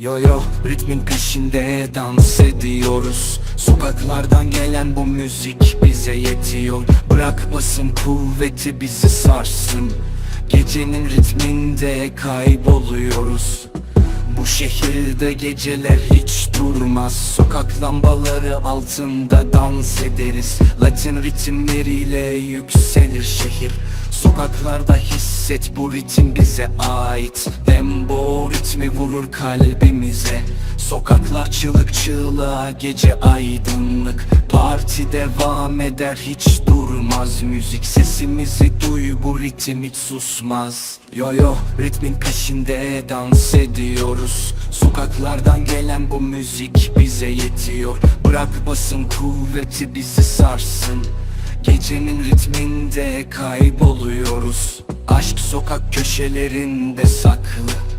Yo yo ritmin peşinde dans ediyoruz. Sokaklardan gelen bu müzik bize yetiyor. Bırakmasın kuvveti bizi sarsın. Gecenin ritminde kayboluyoruz. Bu şehirde geceler hiç durmaz. Sokak lambaları altında dans ederiz. Latin ritimleriyle yükselir şehir. Sokaklarda hisset bu ritim bize ait Ritmi vurur kalbimize. Sokaklar çığlık çığlığa gece aydınlık. Parti devam eder hiç durmaz. Müzik sesimizi duy bu ritim hiç susmaz. Yo yo ritmin peşinde dans ediyoruz. Sokaklardan gelen bu müzik bize yetiyor. Bırak basın kuvveti bizi sarsın. Gecenin ritminde kayboluyoruz. Aşk sokak köşelerinde saklı